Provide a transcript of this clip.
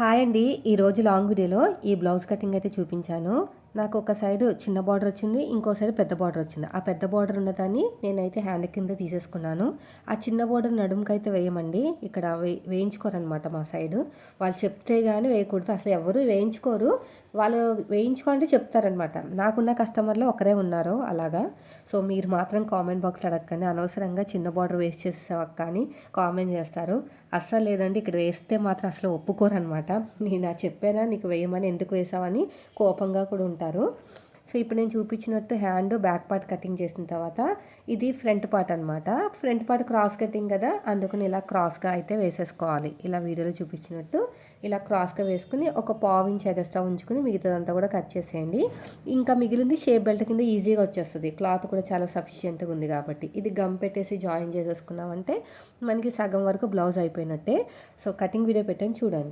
Hi అండి. ఈరోజు long వీడియోలో ఈ బ్లౌజ్ కటింగ్ అయితే చూపించాను. నాకు ఒక సైడ్ చిన్న బార్డర్ వచ్చింది ఇంకో సైడ్ పెద్ద బార్డర్ వచ్చింది. ఆ పెద్ద బార్డర్ ఉన్నదాన్ని నేనైతే హ్యాండ్ కింద తీసేసుకున్నాను. ఆ చిన్న బార్డర్ నడుముకైతే వేయమండి. ఇక్కడ వే వేయించుకోరనమాట మా సైడ్. వాళ్ళు చెప్తే కానీ వేయకూడదు. అసలు ఎవరు వేయించుకోరు. వాళ్ళు వేయించుకోండి చెప్తారనమాట నాకున్న కస్టమర్లు ఒకరే ఉన్నారు అలాగా. సో మీరు మాత్రం కామెంట్ బాక్స్ అడగకండి. అనవసరంగా చిన్న బార్డర్ వేస్ట్ చేసేసావు కానీ కామెంట్ చేస్తారు. అస్సలు లేదండి. ఇక్కడ వేస్తే మాత్రం అసలు ఒప్పుకోరనమాట నేను చెప్పానా నీకు వేయమని ఎందుకు వేసావని కోపంగా కూడా ఉంటారు. సో ఇప్పుడు నేను చూపించినట్టు హ్యాండ్ బ్యాక్ పార్ట్ కటింగ్ చేసిన తర్వాత ఇది ఫ్రంట్ పార్ట్ అనమాట ఫ్రంట్ పార్ట్ క్రాస్ కటింగ్ కదా అందుకని ఇలా క్రాస్గా అయితే వేసేసుకోవాలి. ఇలా వీడియోలో చూపించినట్టు ఇలా క్రాస్గా వేసుకుని ఒక పావు ఇంచ్ ఎగస్ట్రా ఉంచుకుని మిగతాదంతా కూడా కట్ చేసేయండి. ఇంకా మిగిలింది షేప్ బెల్ట్ కింద ఈజీగా వచ్చేస్తుంది. క్లాత్ కూడా చాలా సఫిషియెంట్గా ఉంది కాబట్టి. ఇది గమ్ పెట్టేసి జాయిన్ చేసేసుకున్నామంటే మనకి సగం వరకు బ్లౌజ్ అయిపోయినట్టే. సో కటింగ్ వీడియో పెట్టాను చూడండి.